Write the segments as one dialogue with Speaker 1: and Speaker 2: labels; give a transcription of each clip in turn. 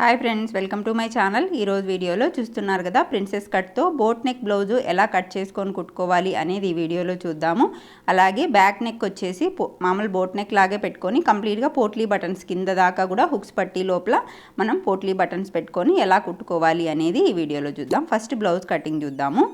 Speaker 1: Hi friends welcome to my channel ఈరోజు వీడియోలో చూస్తున్నారు కదా ప్రిన్సెస్ కట్తో బోట్ నెక్ బ్లౌజు ఎలా కట్ చేసుకొని కుట్టుకోవాలి అనేది ఈ వీడియోలో చూద్దాము. అలాగే బ్యాక్ నెక్ వచ్చేసి మామూలు బోట్ నెక్ లాగే పెట్టుకొని కంప్లీట్గా పోట్లీ బటన్స్ కింద దాకా కూడా హుక్స్ పట్టి లోపల మనం పోట్లీ బటన్స్ పెట్టుకొని ఎలా కుట్టుకోవాలి అనేది ఈ వీడియోలో చూద్దాం. ఫస్ట్ బ్లౌజ్ కటింగ్ చూద్దాము.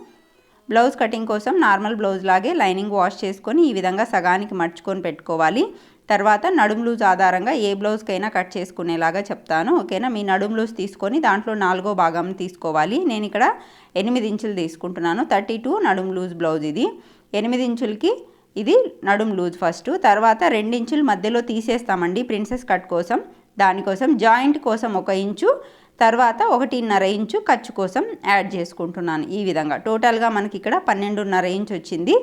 Speaker 1: బ్లౌజ్ కటింగ్ కోసం నార్మల్ బ్లౌజ్ లాగే లైనింగ్ వాష్ చేసుకొని ఈ విధంగా సగానికి మర్చుకొని పెట్టుకోవాలి. తర్వాత నడుము లూజ్ ఆధారంగా ఏ బ్లౌజ్కైనా కట్ చేసుకునేలాగా చెప్తాను ఓకేనా? మీ నడుము లూజ్ తీసుకొని దాంట్లో నాలుగో భాగం తీసుకోవాలి. నేను ఇక్కడ ఎనిమిది ఇంచులు తీసుకుంటున్నాను. థర్టీ టూ నడుము లూజ్ బ్లౌజ్ ఇది. ఎనిమిది ఇంచులకి ఇది నడుము లూజ్ ఫస్ట్. తర్వాత ఇంచులు మధ్యలో తీసేస్తామండి ప్రిన్సెస్ కట్ కోసం. దానికోసం జాయింట్ కోసం ఒక ఇంచు తర్వాత ఒకటిన్నర ఇంచు ఖర్చు కోసం యాడ్ చేసుకుంటున్నాను ఈ విధంగా. టోటల్గా మనకి ఇక్కడ పన్నెండున్నర ఇంచు వచ్చింది.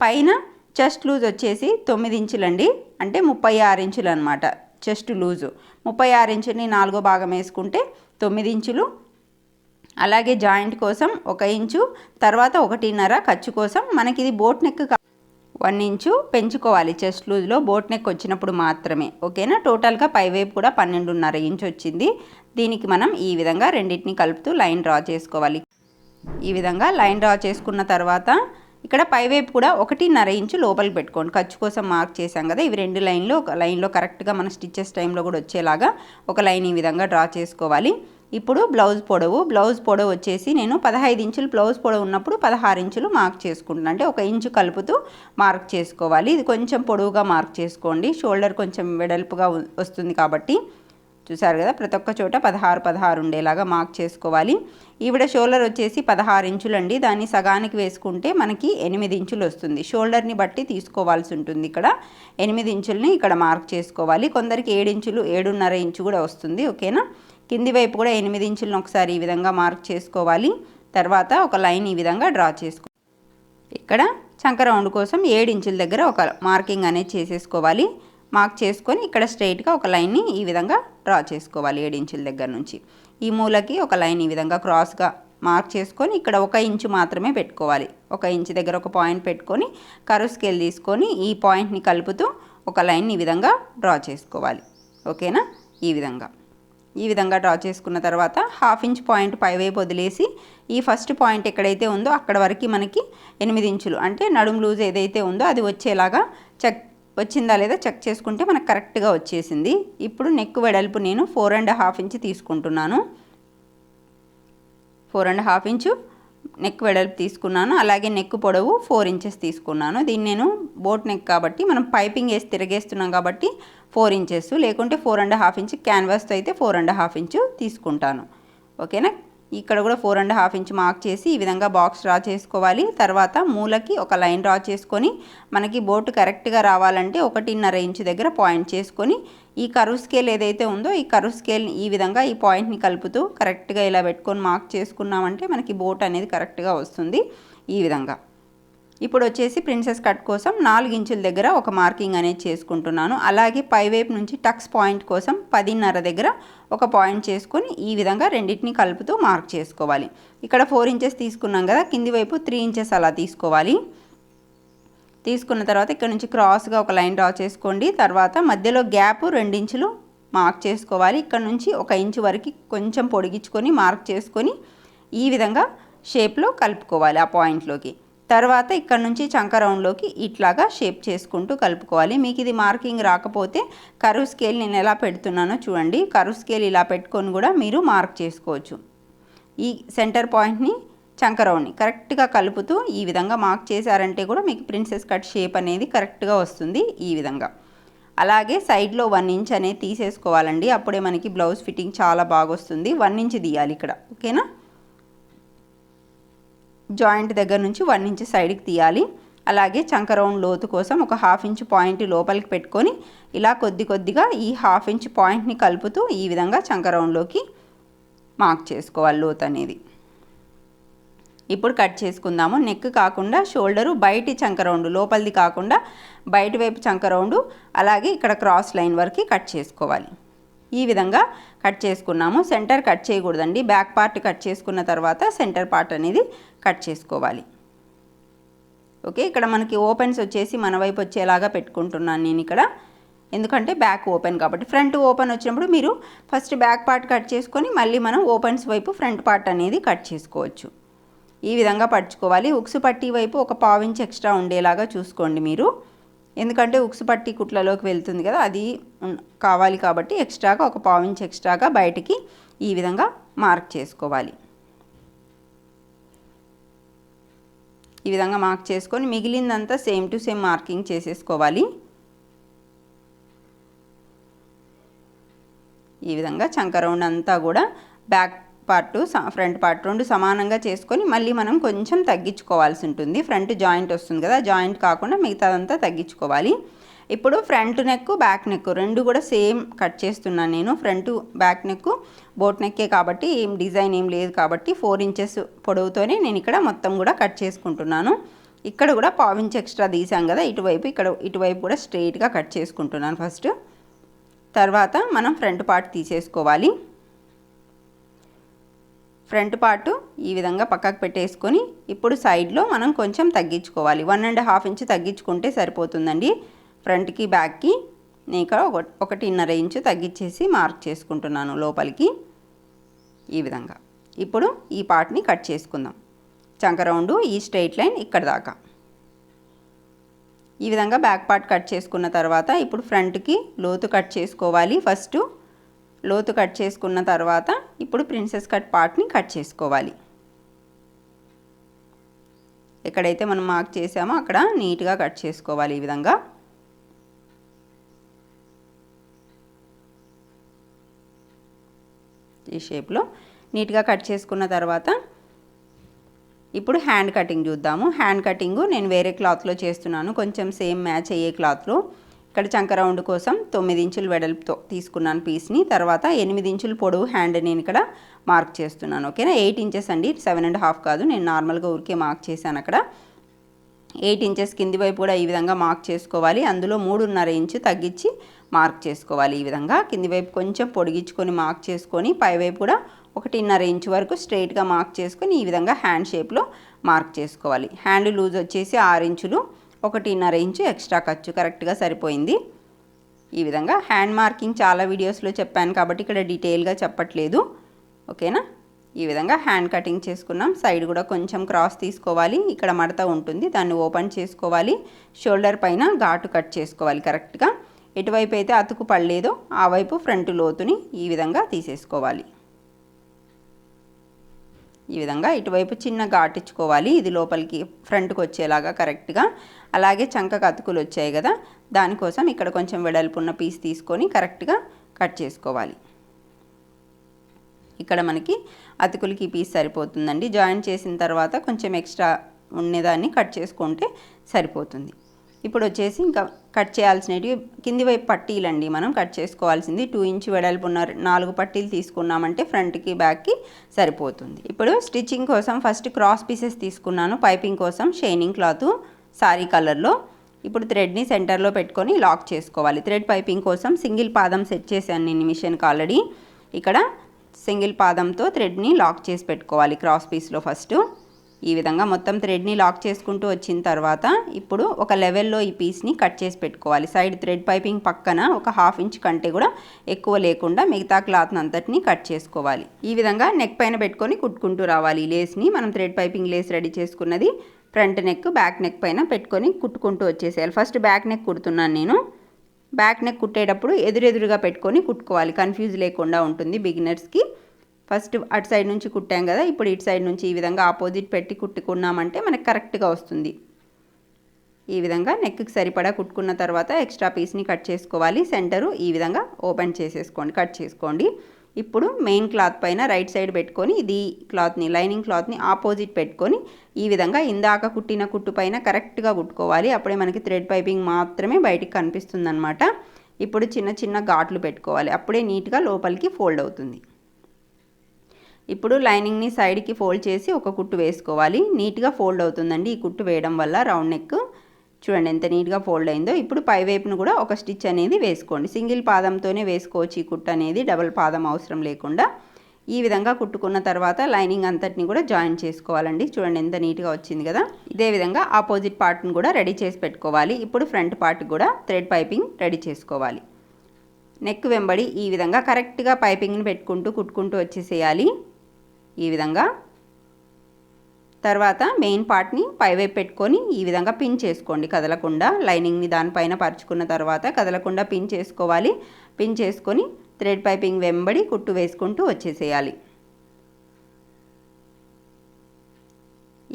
Speaker 1: పైన చెస్ట్ లూజ్ వచ్చేసి తొమ్మిది ఇంచులండి. అంటే ముప్పై ఆరు ఇంచులు అనమాట చెస్ట్ లూజు. ముప్పై ఆరు ఇంచుని నాలుగో భాగం వేసుకుంటే తొమ్మిది ఇంచులు. అలాగే జాయింట్ కోసం ఒక ఇంచు తర్వాత ఒకటిన్నర ఖర్చు కోసం మనకి ఇది బోట్ నెక్ వన్ ఇంచు పెంచుకోవాలి చెస్ట్ లూజ్లో. బోట్ నెక్ వచ్చినప్పుడు మాత్రమే. ఓకేనా? టోటల్గా పైవైపు కూడా పన్నెండున్నర ఇంచు వచ్చింది. దీనికి మనం ఈ విధంగా రెండింటిని కలుపుతూ లైన్ డ్రా చేసుకోవాలి. ఈ విధంగా లైన్ డ్రా చేసుకున్న తర్వాత ఇక్కడ పైవైపు కూడా ఒకటిన్నర ఇంచు లోపలికి పెట్టుకోండి. ఖర్చు కోసం మార్క్ చేసాం కదా ఇవి రెండు లైన్లో ఒక లైన్లో కరెక్ట్గా మన స్టిచ్చెస్ టైంలో కూడా వచ్చేలాగా ఒక లైన్ ఈ విధంగా డ్రా చేసుకోవాలి. ఇప్పుడు బ్లౌజ్ పొడవు బ్లౌజ్ పొడవు వచ్చేసి నేను పదహైదు ఇంచులు బ్లౌజ్ పొడవు ఉన్నప్పుడు పదహారు ఇంచులు మార్క్ చేసుకుంటున్నాను అంటే ఒక ఇంచు కలుపుతూ మార్క్ చేసుకోవాలి. ఇది కొంచెం పొడవుగా మార్క్ చేసుకోండి. షోల్డర్ కొంచెం వెడల్పుగా వస్తుంది కాబట్టి చూసారు కదా ప్రతి ఒక్క చోట పదహారు పదహారు ఉండేలాగా మార్క్ చేసుకోవాలి. ఈవిడ షోల్డర్ వచ్చేసి పదహారు ఇంచులండి. దాన్ని సగానికి వేసుకుంటే మనకి ఎనిమిది ఇంచులు వస్తుంది. షోల్డర్ని బట్టి తీసుకోవాల్సి ఉంటుంది ఇక్కడ. ఎనిమిది ఇంచుల్ని ఇక్కడ మార్క్ చేసుకోవాలి. కొందరికి ఏడు ఇంచులు ఏడున్నర ఇంచు కూడా వస్తుంది. ఓకేనా? కింది వైపు కూడా ఎనిమిది ఇంచులను ఒకసారి ఈ విధంగా మార్క్ చేసుకోవాలి. తర్వాత ఒక లైన్ ఈ విధంగా డ్రా చేసుకో ఇక్కడ చంక రౌండ్ కోసం ఏడు ఇంచుల దగ్గర ఒక మార్కింగ్ అనేది చేసేసుకోవాలి. మార్క్ చేసుకొని ఇక్కడ స్ట్రైట్గా ఒక లైన్ని ఈ విధంగా డ్రా చేసుకోవాలి ఏడించుల దగ్గర నుంచి. ఈ మూలకి ఒక లైన్ ఈ విధంగా క్రాస్గా మార్క్ చేసుకొని ఇక్కడ ఒక ఇంచు మాత్రమే పెట్టుకోవాలి. ఒక ఇంచు దగ్గర ఒక పాయింట్ పెట్టుకొని కరువు స్కేల్ తీసుకొని ఈ పాయింట్ని కలుపుతూ ఒక లైన్ ఈ విధంగా డ్రా చేసుకోవాలి. ఓకేనా? ఈ విధంగా. ఈ విధంగా డ్రా చేసుకున్న తర్వాత హాఫ్ ఇంచ్ పాయింట్ పైవైపు వదిలేసి ఈ ఫస్ట్ పాయింట్ ఎక్కడైతే ఉందో అక్కడ వరకు మనకి ఎనిమిది ఇంచులు అంటే నడుము లూజ్ ఏదైతే ఉందో అది వచ్చేలాగా చెక్ వచ్చిందా లేదా చెక్ చేసుకుంటే మనకు కరెక్ట్గా వచ్చేసింది. ఇప్పుడు నెక్ వెడల్పు నేను ఫోర్ అండ్ హాఫ్ ఇంచ్ తీసుకుంటున్నాను. Four and half inch neck వెడల్పు తీసుకున్నాను. అలాగే నెక్ పొడవు ఫోర్ ఇంచెస్ తీసుకున్నాను. దీన్ని నేను బోట్ నెక్ కాబట్టి మనం పైపింగ్ వేసి తిరగేస్తున్నాం కాబట్టి ఫోర్ ఇంచెస్. లేకుంటే ఫోర్ అండ్ హాఫ్ ఇంచ్ క్యాన్వాస్తో అయితే ఫోర్ అండ్ హాఫ్ ఇంచు తీసుకుంటాను. ఓకేనా? ఇక్కడ కూడా four and half inch mark చేసి ఈ విధంగా బాక్స్ డ్రా చేసుకోవాలి. తర్వాత మూలకి ఒక లైన్ డ్రా చేసుకొని మనకి బోట్ కరెక్ట్గా రావాలంటే ఒకటిన్నర ఇంచు దగ్గర పాయింట్ చేసుకొని ఈ కరువు స్కేల్ ఏదైతే ఉందో ఈ కరువు స్కేల్ ఈ విధంగా ఈ పాయింట్ని కలుపుతూ కరెక్ట్గా ఇలా పెట్టుకొని మార్క్ చేసుకున్నామంటే మనకి బోట్ అనేది కరెక్ట్గా వస్తుంది. ఈ విధంగా. ఇప్పుడు వచ్చేసి ప్రిన్సెస్ కట్ కోసం నాలుగు ఇంచుల దగ్గర ఒక మార్కింగ్ అనేది చేసుకుంటున్నాను. అలాగే పైవైపు నుంచి టక్స్ పాయింట్ కోసం పదిన్నర దగ్గర ఒక పాయింట్ చేసుకొని ఈ విధంగా రెండింటిని కలుపుతూ మార్క్ చేసుకోవాలి. ఇక్కడ ఫోర్ ఇంచెస్ తీసుకున్నాం కదా కింది వైపు త్రీ ఇంచెస్ అలా తీసుకోవాలి. తీసుకున్న తర్వాత ఇక్కడ నుంచి క్రాస్గా ఒక లైన్ డ్రా చేసుకోండి. తర్వాత మధ్యలో గ్యాప్ రెండించులు మార్క్ చేసుకోవాలి. ఇక్కడ నుంచి ఒక ఇంచు వరకు కొంచెం పొడిగించుకొని మార్క్ చేసుకొని ఈ విధంగా షేప్లో కలుపుకోవాలి ఆ పాయింట్లోకి. తర్వాత ఇక్కడ నుంచి చంక రౌండ్లోకి ఇట్లాగా షేప్ చేసుకుంటూ కలుపుకోవాలి. మీకు ఇది మార్కింగ్ రాకపోతే కరువు స్కేల్ నేను ఎలా పెడుతున్నానో చూడండి. కరువు స్కేల్ ఇలా పెట్టుకొని కూడా మీరు మార్క్ చేసుకోవచ్చు. ఈ సెంటర్ పాయింట్ని చంక రౌండ్ని కరెక్ట్గా కలుపుతూ ఈ విధంగా మార్క్ చేశారంటే కూడా మీకు ప్రిన్సెస్ కట్ షేప్ అనేది కరెక్ట్గా వస్తుంది ఈ విధంగా. అలాగే సైడ్లో వన్ ఇంచ్ అనేది తీసేసుకోవాలండి. అప్పుడే మనకి బ్లౌజ్ ఫిట్టింగ్ చాలా బాగా వస్తుంది వన్ ఇంచ్ తీయాలి ఇక్కడ. ఓకేనా? జాయింట్ దగ్గర నుంచి వన్ ఇంచ్ సైడ్కి తీయాలి. అలాగే చంక రౌండ్ లోతు కోసం ఒక హాఫ్ ఇంచ్ పాయింట్ లోపలికి పెట్టుకొని ఇలా కొద్ది కొద్దిగా ఈ హాఫ్ ఇంచ్ పాయింట్ని కలుపుతూ ఈ విధంగా చంక రౌండ్లోకి మార్క్ చేసుకోవాలి లోతు అనేది. ఇప్పుడు కట్ చేసుకుందాము. నెక్ కాకుండా షోల్డరు బయటి చంక రౌండ్ లోపలిది కాకుండా బయట వైపు చంక రౌండ్ అలాగే ఇక్కడ క్రాస్ లైన్ వరకు కట్ చేసుకోవాలి. ఈ విధంగా కట్ చేసుకున్నాము. సెంటర్ కట్ చేయకూడదండి. బ్యాక్ పార్ట్ కట్ చేసుకున్న తర్వాత సెంటర్ పార్ట్ అనేది కట్ చేసుకోవాలి. ఓకే ఇక్కడ మనకి ఓపెన్స్ వచ్చేసి మన వైపు వచ్చేలాగా పెట్టుకుంటున్నాను నేను ఇక్కడ. ఎందుకంటే బ్యాక్ ఓపెన్ కాబట్టి ఫ్రంట్ ఓపెన్ వచ్చినప్పుడు మీరు ఫస్ట్ బ్యాక్ పార్ట్ కట్ చేసుకొని మళ్ళీ మనం ఓపెన్స్ వైపు ఫ్రంట్ పార్ట్ అనేది కట్ చేసుకోవచ్చు. ఈ విధంగా పట్టుకోవాలి ఉక్సు పట్టీ వైపు ఒక పావించి ఎక్స్ట్రా ఉండేలాగా చూసుకోండి మీరు. ఎందుకంటే ఉక్సు పట్టి కుట్లలోకి వెళ్తుంది కదా అది కావాలి కాబట్టి ఎక్స్ట్రాగా ఒక పావించి ఎక్స్ట్రాగా బయటికి ఈ విధంగా మార్క్ చేసుకోవాలి. ఈ విధంగా మార్క్ చేసుకొని మిగిలిందంతా సేమ్ టు సేమ్ మార్కింగ్ చేసేసుకోవాలి. ఈ విధంగా చంక రౌండ్ అంతా కూడా బ్యాక్ పార్ట్ ఫ్రంట్ పార్ట్ రెండు సమానంగా చేసుకొని మళ్ళీ మనం కొంచెం తగ్గించుకోవాల్సి ఉంటుంది. ఫ్రంట్ జాయింట్ వస్తుంది కదా జాయింట్ కాకుండా మిగతాదంతా తగ్గించుకోవాలి. ఇప్పుడు ఫ్రంట్ నెక్ బ్యాక్ నెక్ రెండు కూడా సేమ్ కట్ చేస్తున్నాను నేను. ఫ్రంట్ బ్యాక్ నెక్ బోట్ నెక్కే కాబట్టి ఏం డిజైన్ ఏం లేదు కాబట్టి ఫోర్ ఇంచెస్ పొడవుతోనే నేను ఇక్కడ మొత్తం కూడా కట్ చేసుకుంటున్నాను. ఇక్కడ కూడా పావించ్ ఎక్స్ట్రా తీసాం కదా ఇటువైపు ఇక్కడ ఇటువైపు కూడా స్ట్రెయిట్గా కట్ చేసుకుంటున్నాను ఫస్ట్. తర్వాత మనం ఫ్రంట్ పార్ట్ తీసేసుకోవాలి. ఫ్రంట్ పార్టు ఈ విధంగా పక్కకు పెట్టేసుకొని ఇప్పుడు సైడ్లో మనం కొంచెం తగ్గించుకోవాలి. వన్ అండ్ హాఫ్ ఇంచ్ తగ్గించుకుంటే సరిపోతుందండి. ఫ్రంట్కి బ్యాక్కి నేను ఇక్కడ ఒక ఒకటిన్నర ఇంచు తగ్గించేసి మార్క్ చేసుకుంటున్నాను లోపలికి. ఈ విధంగా. ఇప్పుడు ఈ పార్ట్ని కట్ చేసుకుందాం. చంక రౌండ్ ఈ స్ట్రైట్ లైన్ ఇక్కడ దాకా. ఈ విధంగా బ్యాక్ పార్ట్ కట్ చేసుకున్న తర్వాత ఇప్పుడు ఫ్రంట్కి లోతు కట్ చేసుకోవాలి. ఫస్ట్ లోతు కట్ చేసుకున్న తర్వాత ఇప్పుడు ప్రిన్సెస్ కట్ పార్ట్ని కట్ చేసుకోవాలి. ఎక్కడైతే మనం మార్క్ చేసామో అక్కడ నీట్గా కట్ చేసుకోవాలి ఈ విధంగా. ఈ షేప్లో నీట్గా కట్ చేసుకున్న తర్వాత ఇప్పుడు హ్యాండ్ కటింగ్ చూద్దాము. హ్యాండ్ కటింగ్ నేను వేరే క్లాత్లో చేస్తున్నాను. కొంచెం సేమ్ మ్యాచ్ అయ్యే క్లాత్లో ఇక్కడ చంక రౌండ్ కోసం తొమ్మిది ఇంచులు వెడల్పుతో తీసుకున్నాను పీస్ని. తర్వాత ఎనిమిది ఇంచులు పొడవు హ్యాండ్ నేను ఇక్కడ మార్క్ చేస్తున్నాను ఓకేనా? ఎయిట్ ఇంచెస్ అండి. సెవెన్ అండ్ హాఫ్ కాదు. నేను నార్మల్గా ఊరికే మార్క్ చేశాను అక్కడ. ఎయిట్ ఇంచెస్ కింది వైపు కూడా ఈ విధంగా మార్క్ చేసుకోవాలి. అందులో మూడున్నర ఇంచు తగ్గించి మార్క్ చేసుకోవాలి ఈ విధంగా. కింది వైపు కొంచెం పొడిగించుకొని మార్క్ చేసుకొని పై వైపు కూడా ఒకటిన్నర ఇంచు వరకు స్ట్రైట్గా మార్క్ చేసుకొని ఈ విధంగా హ్యాండ్ షేప్లో మార్క్ చేసుకోవాలి. హ్యాండ్ లూజ్ వచ్చేసి ఆరు ఇంచులు ఒకటిన్నర ఇంచు ఎక్స్ట్రా ఖర్చు కరెక్ట్గా సరిపోయింది. ఈ విధంగా హ్యాండ్ మార్కింగ్ చాలా వీడియోస్లో చెప్పాను కాబట్టి ఇక్కడ డీటెయిల్గా చెప్పట్లేదు. ఓకేనా? ఈ విధంగా హ్యాండ్ కటింగ్ చేసుకున్నాం. సైడ్ కూడా కొంచెం క్రాస్ తీసుకోవాలి. ఇక్కడ మడత ఉంటుంది. దాన్ని ఓపెన్ చేసుకోవాలి. షోల్డర్ పైన ఘాటు కట్ చేసుకోవాలి కరెక్ట్గా. ఎటువైపు అయితే అతుకు పడలేదో ఆ వైపు ఫ్రంట్ లోతుని ఈ విధంగా తీసేసుకోవాలి. ఈ విధంగా ఇటువైపు చిన్న ఘాటించుకోవాలి ఇది లోపలికి ఫ్రంట్కి వచ్చేలాగా కరెక్ట్గా. అలాగే చంక అతుకులు వచ్చాయి కదా దానికోసం ఇక్కడ కొంచెం వెడల్పున్న పీస్ తీసుకొని కరెక్ట్గా కట్ చేసుకోవాలి. ఇక్కడ మనకి అతుకులకి పీస్ సరిపోతుందండి. జాయిన్ చేసిన తర్వాత కొంచెం ఎక్స్ట్రా ఉండేదాన్ని కట్ చేసుకుంటే సరిపోతుంది. ఇప్పుడు వచ్చేసి ఇంకా కట్ చేయాల్సినవి కింది వైపు పట్టీలండి మనం కట్ చేసుకోవాల్సింది. టూ ఇంచ్ వెడల్పు ఉన్న నాలుగు పట్టీలు తీసుకున్నామంటే ఫ్రంట్కి బ్యాక్కి సరిపోతుంది. ఇప్పుడు స్టిచ్చింగ్ కోసం ఫస్ట్ క్రాస్ పీసెస్ తీసుకున్నాను. పైపింగ్ కోసం షైనింగ్ క్లాత్ సారీ కలర్లో. ఇప్పుడు థ్రెడ్ని సెంటర్లో పెట్టుకొని లాక్ చేసుకోవాలి. థ్రెడ్ పైపింగ్ కోసం సింగిల్ పాదం సెట్ చేశాను నేను మిషన్కి ఆల్రెడీ. ఇక్కడ సింగిల్ పాదంతో థ్రెడ్ని లాక్ చేసి పెట్టుకోవాలి క్రాస్ పీస్లో ఫస్ట్. ఈ విధంగా మొత్తం థ్రెడ్ని లాక్ చేసుకుంటూ వచ్చిన తర్వాత ఇప్పుడు ఒక లెవెల్లో ఈ పీస్ని కట్ చేసి పెట్టుకోవాలి. సైడ్ థ్రెడ్ పైపింగ్ పక్కన ఒక హాఫ్ ఇంచ్ కంటే కూడా ఎక్కువ లేకుండా మిగతా క్లాత్ అంతటిని కట్ చేసుకోవాలి. ఈ విధంగా నెక్ పైన పెట్టుకొని కుట్టుకుంటూ రావాలి. ఈ లేస్ని మనం థ్రెడ్ పైపింగ్ లేస్ రెడీ చేసుకున్నది ఫ్రంట్ నెక్ బ్యాక్ నెక్ పైన పెట్టుకొని కుట్టుకుంటూ వచ్చేసేయాలి. ఫస్ట్ బ్యాక్ నెక్ కుడుతున్నాను నేను. బ్యాక్ నెక్ కుట్టేటప్పుడు ఎదురెదురుగా పెట్టుకొని కుట్టుకోవాలి. కన్ఫ్యూజ్ లేకుండా ఉంటుంది బిగినర్స్కి ఫస్ట్ అటు సైడ్ నుంచి కుట్టాం కదా ఇప్పుడు ఇటు సైడ్ నుంచి ఈ విధంగా ఆపోజిట్ పెట్టి కుట్టుకున్నామంటే మనకు కరెక్ట్గా వస్తుంది. ఈ విధంగా నెక్కి సరిపడా కుట్టుకున్న తర్వాత ఎక్స్ట్రా పీస్ని కట్ చేసుకోవాలి. సెంటరు ఈ విధంగా ఓపెన్ చేసేసుకోండి కట్ చేసుకోండి. ఇప్పుడు మెయిన్ క్లాత్ పైన రైట్ సైడ్ పెట్టుకొని ఇది క్లాత్ని లైనింగ్ క్లాత్ని ఆపోజిట్ పెట్టుకొని ఈ విధంగా ఇందాక కుట్టిన కుట్టు పైన కరెక్ట్గా కుట్టుకోవాలి. అప్పుడే మనకి థ్రెడ్ పైపింగ్ మాత్రమే బయటికి కనిపిస్తుంది ఇప్పుడు చిన్న చిన్న ఘాట్లు పెట్టుకోవాలి. అప్పుడే నీట్గా లోపలికి ఫోల్డ్ అవుతుంది. ఇప్పుడు లైనింగ్ని సైడ్కి ఫోల్డ్ చేసి ఒక కుట్టు వేసుకోవాలి. నీట్గా ఫోల్డ్ అవుతుందండి ఈ కుట్టు వేయడం వల్ల రౌండ్ నెక్. చూడండి ఎంత నీట్గా ఫోల్డ్ అయిందో. ఇప్పుడు పై వైపును కూడా ఒక స్టిచ్ అనేది వేసుకోండి. సింగిల్ పాదంతోనే వేసుకోవచ్చు ఈ కుట్టు అనేది. డబుల్ పాదం అవసరం లేకుండా. ఈ విధంగా కుట్టుకున్న తర్వాత లైనింగ్ అంతటిని కూడా జాయిన్ చేసుకోవాలండి. చూడండి ఎంత నీట్గా వచ్చింది కదా. ఇదే విధంగా ఆపోజిట్ పార్ట్ని కూడా రెడీ చేసి పెట్టుకోవాలి. ఇప్పుడు ఫ్రంట్ పార్ట్ కూడా థ్రెడ్ పైపింగ్ రెడీ చేసుకోవాలి. నెక్ వెంబడి ఈ విధంగా కరెక్ట్గా పైపింగ్ని పెట్టుకుంటూ కుట్టుకుంటూ వచ్చేసేయాలి. ఈ విధంగా. తర్వాత మెయిన్ పార్ట్ని పైవైపు పెట్టుకొని ఈ విధంగా పిన్ చేసుకోండి. కదలకుండా లైనింగ్ని దానిపైన పరుచుకున్న తర్వాత కదలకుండా పిన్ చేసుకోవాలి. పిన్ చేసుకొని థ్రెడ్ పైపింగ్ వెంబడి కుట్టు వేసుకుంటూ వచ్చేసేయాలి.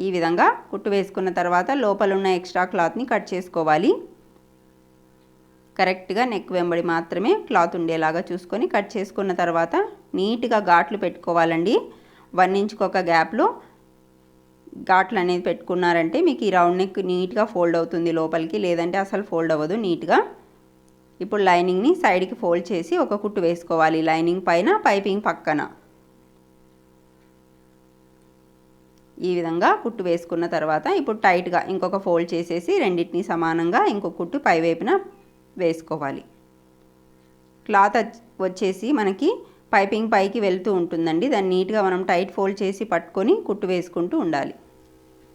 Speaker 1: ఈ విధంగా కుట్టు వేసుకున్న తర్వాత లోపల ఉన్న ఎక్స్ట్రా క్లాత్ని కట్ చేసుకోవాలి. కరెక్ట్గా నెక్ వెంబడి మాత్రమే క్లాత్ ఉండేలాగా చూసుకొని కట్ చేసుకున్న తర్వాత నీట్గా ఘాట్లు పెట్టుకోవాలండి. వన్ ఇంచ్కి ఒక గ్యాప్లో ఘాట్లు అనేది పెట్టుకున్నారంటే మీకు ఈ రౌండ్ నెక్ నీట్గా ఫోల్డ్ అవుతుంది లోపలికి లేదంటే అసలు ఫోల్డ్ అవ్వదు నీట్గా. ఇప్పుడు లైనింగ్ని సైడ్కి ఫోల్డ్ చేసి ఒక కుట్టు వేసుకోవాలి లైనింగ్ పైన పైపింగ్ పక్కన. ఈ విధంగా కుట్టు వేసుకున్న తర్వాత ఇప్పుడు టైట్గా ఇంకొక ఫోల్డ్ చేసేసి రెండింటిని సమానంగా ఇంకొక కుట్టు పైవైపున వేసుకోవాలి. క్లాత్ వచ్చేసి మనకి పైపింగ్ పైకి వెళ్తూ ఉంటుందండి. దాన్ని నీట్గా మనం టైట్ ఫోల్డ్ చేసి పట్టుకొని కుట్టు వేసుకుంటూ ఉండాలి.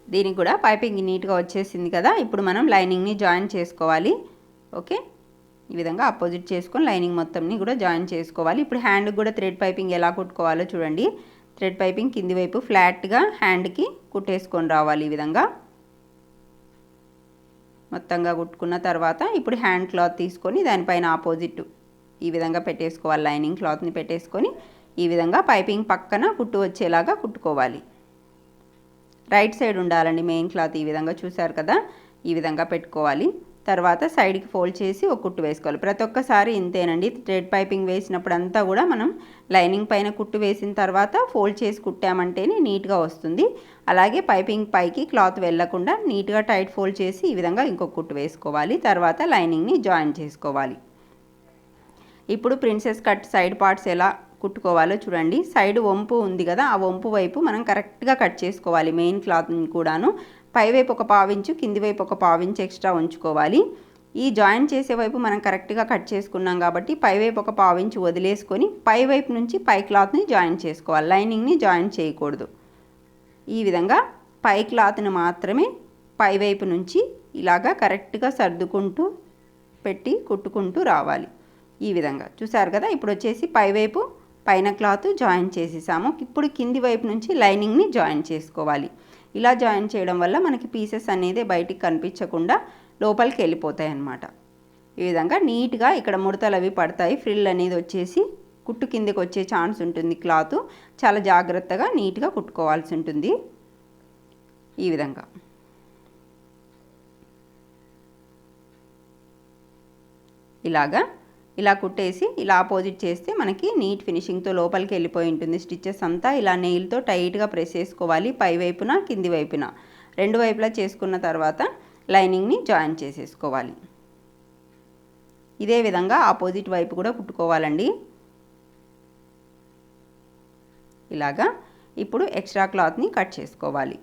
Speaker 1: దీనికి కూడా పైపింగ్ నీట్గా వచ్చేసింది కదా. ఇప్పుడు మనం లైనింగ్ని జాయిన్ చేసుకోవాలి. ఓకే? ఈ విధంగా అపోజిట్ చేసుకొని లైనింగ్ మొత్తంని కూడా జాయిన్ చేసుకోవాలి. ఇప్పుడు హ్యాండ్కి కూడా థ్రెడ్ పైపింగ్ ఎలా కుట్టుకోవాలో చూడండి. థ్రెడ్ పైపింగ్ కింది వైపు ఫ్లాట్గా హ్యాండ్కి కుట్టేసుకొని రావాలి ఈ విధంగా. మొత్తంగా కుట్టుకున్న తర్వాత ఇప్పుడు హ్యాండ్ క్లాత్ తీసుకొని దానిపైన ఆపోజిట్ ఈ విధంగా పెట్టేసుకోవాలి. లైనింగ్ క్లాత్ని పెట్టేసుకొని ఈ విధంగా పైపింగ్ పక్కన కుట్టు వచ్చేలాగా కుట్టుకోవాలి. రైట్ సైడ్ ఉండాలండి మెయిన్ క్లాత్ ఈ విధంగా చూసారు కదా? ఈ విధంగా పెట్టుకోవాలి. తర్వాత సైడ్కి ఫోల్డ్ చేసి ఒక కుట్టు వేసుకోవాలి. ప్రతి ఒక్కసారి ఇంతేనండి. థ్రెడ్ పైపింగ్ వేసినప్పుడు అంతా కూడా మనం లైనింగ్ పైన కుట్టు వేసిన తర్వాత ఫోల్డ్ చేసి కుట్టామంటేనే నీట్గా వస్తుంది. అలాగే పైపింగ్ పైకి క్లాత్ వెళ్ళకుండా నీట్గా టైట్ ఫోల్డ్ చేసి ఈ విధంగా ఇంకొక కుట్టు వేసుకోవాలి. తర్వాత లైనింగ్ని జాయిన్ చేసుకోవాలి. ఇప్పుడు ప్రిన్సెస్ కట్ సైడ్ పార్ట్స్ ఎలా కుట్టుకోవాలో చూడండి. సైడ్ వంపు ఉంది కదా ఆ వంపు వైపు మనం కరెక్ట్గా కట్ చేసుకోవాలి మెయిన్ క్లాత్ని కూడాను. పైవైపు ఒక పావించు కింది వైపు ఒక పావించు ఎక్స్ట్రా ఉంచుకోవాలి. ఈ జాయిన్ చేసే వైపు మనం కరెక్ట్గా కట్ చేసుకున్నాం కాబట్టి పైవైపు ఒక పావించు వదిలేసుకొని పై వైపు నుంచి పై క్లాత్ని జాయిన్ చేసుకోవాలి. లైనింగ్ని జాయిన్ చేయకూడదు. ఈ విధంగా పై క్లాత్ని మాత్రమే పై వైపు నుంచి ఇలాగా కరెక్ట్గా సర్దుకుంటూ పెట్టి కుట్టుకుంటూ రావాలి. ఈ విధంగా. చూసారు కదా? ఇప్పుడు వచ్చేసి పైవైపు పైన క్లాత్ జాయిన్ చేసేసాము. ఇప్పుడు కింది వైపు నుంచి లైనింగ్ని జాయిన్ చేసుకోవాలి. ఇలా జాయిన్ చేయడం వల్ల మనకి పీసెస్ అనేది బయటికి కనిపించకుండా లోపలికి వెళ్ళిపోతాయి అన్నమాట. ఈ విధంగా నీట్గా ఇక్కడ ముడతలు అవి పడతాయి. ఫ్రిల్ అనేది వచ్చేసి కుట్టు కిందకి వచ్చే ఛాన్స్ ఉంటుంది క్లాత్. చాలా జాగ్రత్తగా నీట్గా కుట్టుకోవాల్సి ఉంటుంది. ఈ విధంగా. ఇలాగా ఇలా కుట్టేసి ఇలా ఆపోజిట్ చేస్తే మనకి నీట్ ఫినిషింగ్తో లోపలికి వెళ్ళిపోయి ఉంటుంది. స్టిచ్చెస్ అంతా ఇలా నెయిల్తో టైట్గా ప్రెస్ చేసుకోవాలి పై వైపున కింది వైపున. రెండు వైపులా చేసుకున్న తర్వాత లైనింగ్ని జాయిన్ చేసేసుకోవాలి. ఇదే విధంగా ఆపోజిట్ వైపు కూడా కుట్టుకోవాలండి. ఇలాగా ఇప్పుడు ఎక్స్ట్రా క్లాత్ని కట్ చేసుకోవాలి.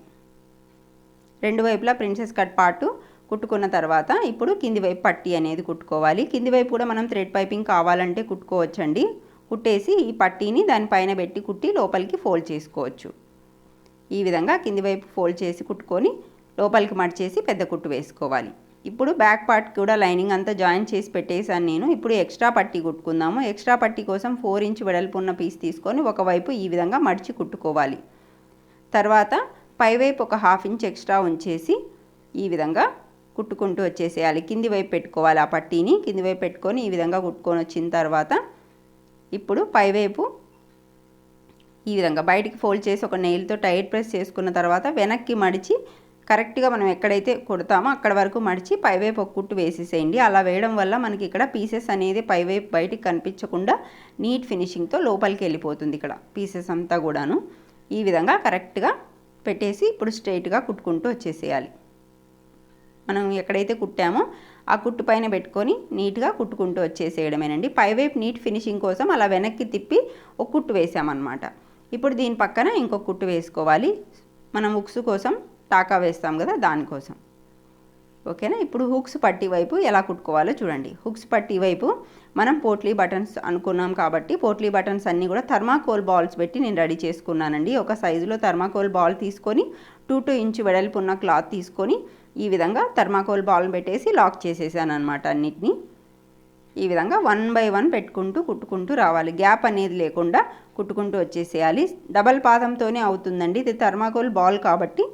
Speaker 1: రెండు వైపులా ప్రిన్సెస్ కట్ పార్టు కుట్టుకున్న తర్వాత ఇప్పుడు కింది వైపు పట్టి అనేది కుట్టుకోవాలి. కింది వైపు కూడా మనం థ్రెడ్ పైపింగ్ కావాలంటే కుట్టుకోవచ్చండి. కుట్టేసి ఈ పట్టీని దానిపైన పెట్టి కుట్టి లోపలికి ఫోల్డ్ చేసుకోవచ్చు. ఈ విధంగా కింది వైపు ఫోల్డ్ చేసి కుట్టుకొని లోపలికి మడిచేసి పెద్ద కుట్టు వేసుకోవాలి. ఇప్పుడు బ్యాక్ పార్ట్ కూడా లైనింగ్ అంతా జాయిన్ చేసి పెట్టేశాను నేను. ఇప్పుడు ఎక్స్ట్రా పట్టీ కుట్టుకుందాము. ఎక్స్ట్రా పట్టీ కోసం ఫోర్ ఇంచ్ వెడల్పు ఉన్న పీస్ తీసుకొని ఒకవైపు ఈ విధంగా మడిచి కుట్టుకోవాలి. తర్వాత పైవైపు ఒక హాఫ్ ఇంచ్ ఎక్స్ట్రా ఉంచేసి ఈ విధంగా కుట్టుకుంటూ వచ్చేసేయాలి. కింది వైపు పెట్టుకోవాలి ఆ పట్టీని. కింది వైపు పెట్టుకొని ఈ విధంగా కుట్టుకొని వచ్చిన తర్వాత ఇప్పుడు పైవైపు ఈ విధంగా బయటికి ఫోల్డ్ చేసి ఒక నెయిల్తో టైట్ ప్రెస్ చేసుకున్న తర్వాత వెనక్కి మడిచి కరెక్ట్గా మనం ఎక్కడైతే కుడతామో అక్కడ వరకు మడిచి పైవైపు ఒక కుట్టు వేసేసేయండి. అలా వేయడం వల్ల మనకి ఇక్కడ పీసెస్ అనేది పైవైపు బయటికి కనిపించకుండా నీట్ ఫినిషింగ్తో లోపలికి వెళ్ళిపోతుంది ఇక్కడ పీసెస్ అంతా కూడాను. ఈ విధంగా కరెక్ట్గా పెట్టేసి ఇప్పుడు స్ట్రైట్గా కుట్టుకుంటూ వచ్చేసేయాలి. మనం ఎక్కడైతే కుట్టామో ఆ కుట్టు పైన పెట్టుకొని నీట్గా కుట్టుకుంటూ వచ్చేసేయడమేనండి. పైవైపు నీట్ ఫినిషింగ్ కోసం అలా వెనక్కి తిప్పి ఒక కుట్టు వేసామన్నమాట. ఇప్పుడు దీని పక్కన ఇంకొక కుట్టు వేసుకోవాలి. మనం హుక్స్ కోసం టాకా వేస్తాం కదా దానికోసం ఓకేనా? ఇప్పుడు హుక్స్ పట్టి వైపు ఎలా కుట్టుకోవాలో చూడండి. హుక్స్ పట్టి వైపు మనం పోట్లీ బటన్స్ అనుకున్నాం కాబట్టి పోట్లీ బటన్స్ అన్నీ కూడా థర్మాకోల్ బాల్స్ పెట్టి నేను రెడీ చేసుకున్నానండి. ఒక సైజులో థర్మాకోల్ బాల్ తీసుకొని టూ టూ ఇంచు వెడల్పు ఉన్న క్లాత్ తీసుకొని ఈ విధంగా థర్మాకోల్ బాల్ పెట్టేసి లాక్ చేసేసాను అనమాట అన్నిటినీ. ఈ విధంగా వన్ బై వన్ పెట్టుకుంటూ కుట్టుకుంటూ రావాలి. గ్యాప్ అనేది లేకుండా కుట్టుకుంటూ వచ్చేసేయాలి. డబల్ పాదంతోనే అవుతుందండి. ఇది థర్మాకోల్ బాల్ కాబట్టి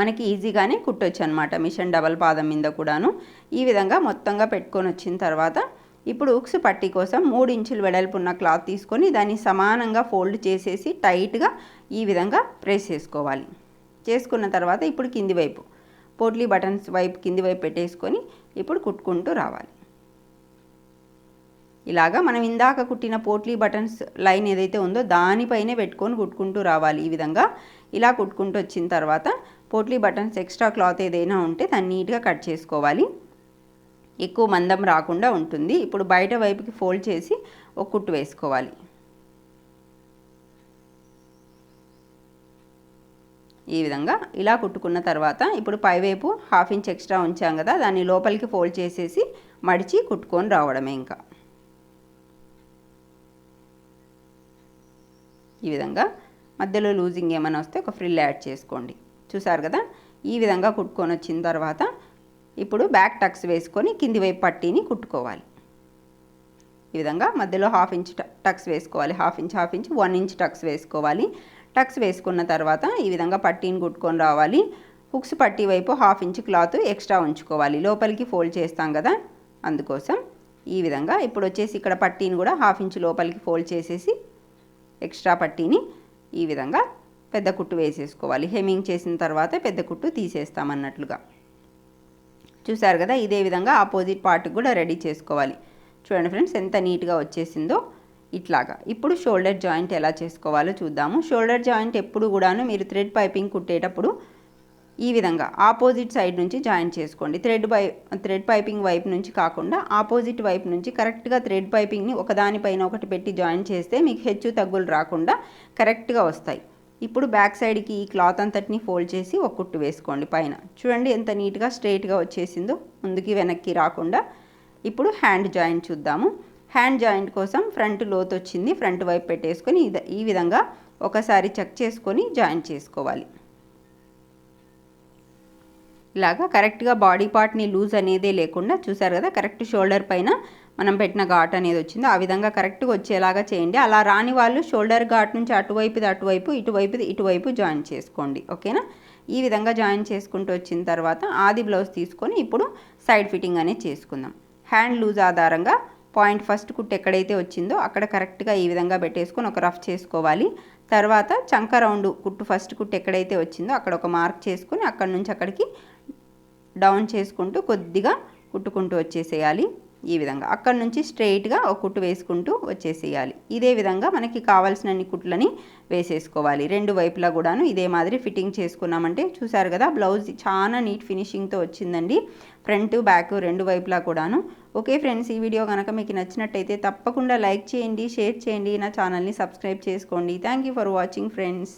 Speaker 1: మనకి ఈజీగానే కుట్టొచ్చు అనమాట మిషన్ డబల్ పాదం మీద కూడాను. ఈ విధంగా మొత్తంగా పెట్టుకొని వచ్చిన తర్వాత ఇప్పుడు ఉక్స్ పట్టి కోసం మూడు ఇంచులు వెడల్పు ఉన్న క్లాత్ తీసుకొని దాన్ని సమానంగా ఫోల్డ్ చేసేసి టైట్గా ఈ విధంగా ప్రెస్ చేసుకోవాలి. చేసుకున్న తర్వాత ఇప్పుడు కింది వైపు. పోట్లీ బటన్స్ వైపు కింది వైపు పెట్టేసుకొని ఇప్పుడు కుట్టుకుంటూ రావాలి. ఇలాగా మనం ఇందాక కుట్టిన పోట్లీ బటన్స్ లైన్ ఏదైతే ఉందో దానిపైనే పెట్టుకొని కుట్టుకుంటూ రావాలి. ఈ విధంగా ఇలా కుట్టుకుంటూ వచ్చిన తర్వాత పోట్లీ బటన్స్ ఎక్స్ట్రా క్లాత్ ఏదైనా ఉంటే దాన్ని నీట్గా కట్ చేసుకోవాలి. ఎక్కువ మందం రాకుండా ఉంటుంది. ఇప్పుడు బయట వైపుకి ఫోల్డ్ చేసి ఒక కుట్టు వేసుకోవాలి. ఈ విధంగా ఇలా కుట్టుకున్న తర్వాత ఇప్పుడు పైవైపు హాఫ్ ఇంచ్ ఎక్స్ట్రా ఉంచాం కదా దాన్ని లోపలికి ఫోల్డ్ చేసేసి మడిచి కుట్టుకొని రావడమే ఇంకా. ఈ విధంగా మధ్యలో లూజింగ్ ఏమైనా వస్తే ఒక ఫ్రిల్ యాడ్ చేసుకోండి. చూసారు కదా ఈ విధంగా కుట్టుకొని వచ్చిన తర్వాత ఇప్పుడు బ్యాక్ టక్స్ వేసుకొని కింది వైపు పట్టీని కుట్టుకోవాలి. ఈ విధంగా మధ్యలో హాఫ్ ఇంచ్ టక్స్ వేసుకోవాలి half inch half inch one inch tucks వేసుకోవాలి. టక్స్ వేసుకున్న తర్వాత ఈ విధంగా పట్టీని కుట్టుకొని రావాలి. హుక్స్ పట్టీ వైపు హాఫ్ ఇంచ్ క్లాత్ ఎక్స్ట్రా ఉంచుకోవాలి. లోపలికి ఫోల్డ్ చేస్తాం కదా? అందుకోసం ఈ విధంగా ఇప్పుడు వచ్చేసి ఇక్కడ పట్టీని కూడా హాఫ్ ఇంచ్ లోపలికి ఫోల్డ్ చేసేసి ఎక్స్ట్రా పట్టీని ఈ విధంగా పెద్ద కుట్టు వేసేసుకోవాలి. హెమింగ్ చేసిన తర్వాత పెద్ద కుట్టు తీసేస్తామన్నట్లుగా చూసారు కదా? ఇదే విధంగా ఆపోజిట్ పార్ట్కి కూడా రెడీ చేసుకోవాలి. చూడండి ఫ్రెండ్స్ ఎంత నీట్గా వచ్చేసిందో. ఇట్లాగా. ఇప్పుడు షోల్డర్ జాయింట్ ఎలా చేసుకోవాలో చూద్దాము. షోల్డర్ జాయింట్ ఎప్పుడు కూడాను మీరు థ్రెడ్ పైపింగ్ కుట్టేటప్పుడు ఈ విధంగా ఆపోజిట్ సైడ్ నుంచి జాయిన్ చేసుకోండి. థ్రెడ్ పై థ్రెడ్ పైపింగ్ వైపు నుంచి కాకుండా ఆపోజిట్ వైపు నుంచి కరెక్ట్గా థ్రెడ్ పైపింగ్ని ఒకదానిపైన ఒకటి పెట్టి జాయిన్ చేస్తే మీకు హెచ్చు తగ్గులు రాకుండా కరెక్ట్గా వస్తాయి. ఇప్పుడు బ్యాక్ సైడ్కి ఈ క్లాత్ అంతటిని ఫోల్డ్ చేసి ఒక కుట్టు వేసుకోండి పైన. చూడండి ఎంత నీట్గా స్ట్రైట్గా వచ్చేసిందో. ముందుకి వెనక్కి రాకుండా. ఇప్పుడు హ్యాండ్ జాయింట్ చూద్దాము. హ్యాండ్ జాయింట్ కోసం ఫ్రంట్ లోత్ వచ్చింది. ఫ్రంట్ వైపు పెట్టేసుకొని ఈ విధంగా ఒకసారి చెక్ చేసుకొని జాయిన్ చేసుకోవాలి. ఇలాగా కరెక్ట్గా బాడీ పార్ట్ని లూజ్ అనేదే లేకుండా చూసారు కదా కరెక్ట్ షోల్డర్ పైన మనం పెట్టిన ఘాట్ అనేది వచ్చిందో. ఆ విధంగా కరెక్ట్గా వచ్చేలాగా చేయండి. అలా రాని వాళ్ళు షోల్డర్ ఘాట్ నుంచి అటువైపుది అటువైపు ఇటువైపుది ఇటువైపు జాయిన్ చేసుకోండి. ఓకేనా? ఈ విధంగా జాయిన్ చేసుకుంటూ వచ్చిన తర్వాత ఆది బ్లౌజ్ తీసుకొని ఇప్పుడు సైడ్ ఫిట్టింగ్ అనేది చేసుకుందాం. హ్యాండ్ లూజ్ ఆధారంగా పాయింట్ ఫస్ట్ కుట్టు ఎక్కడైతే వచ్చిందో అక్కడ కరెక్ట్గా ఈ విధంగా పెట్టేసుకొని ఒక రఫ్ చేసుకోవాలి. తర్వాత చంక రౌండ్ కుట్టు ఫస్ట్ కుట్టు ఎక్కడైతే వచ్చిందో అక్కడ ఒక మార్క్ చేసుకొని అక్కడ నుంచి అక్కడికి డౌన్ చేసుకుంటూ కొద్దిగా కుట్టుకుంటూ వచ్చేసేయాలి. ఈ విధంగా అక్కడ నుంచి స్ట్రైట్గా ఒక కుట్టు వేసుకుంటూ వచ్చేసేయాలి. ఇదే విధంగా మనకి కావాల్సినన్ని కుట్లని వేసేసుకోవాలి. రెండు వైపులా కూడాను ఇదే మాదిరి ఫిట్టింగ్ చేసుకున్నామంటే చూసారు కదా బ్లౌజ్ చాలా నీట్ ఫినిషింగ్తో వచ్చిందండి. ఫ్రంట్ బ్యాక్ రెండు వైపులా కూడాను ఓకే ఫ్రెండ్స్ ఈ వీడియో కనుక మీకు నచ్చినట్టయితే తప్పకుండా లైక్ చేయండి షేర్ చేయండి నా ఛానల్ని సబ్స్క్రైబ్ చేసుకోండి. Thank you for watching friends.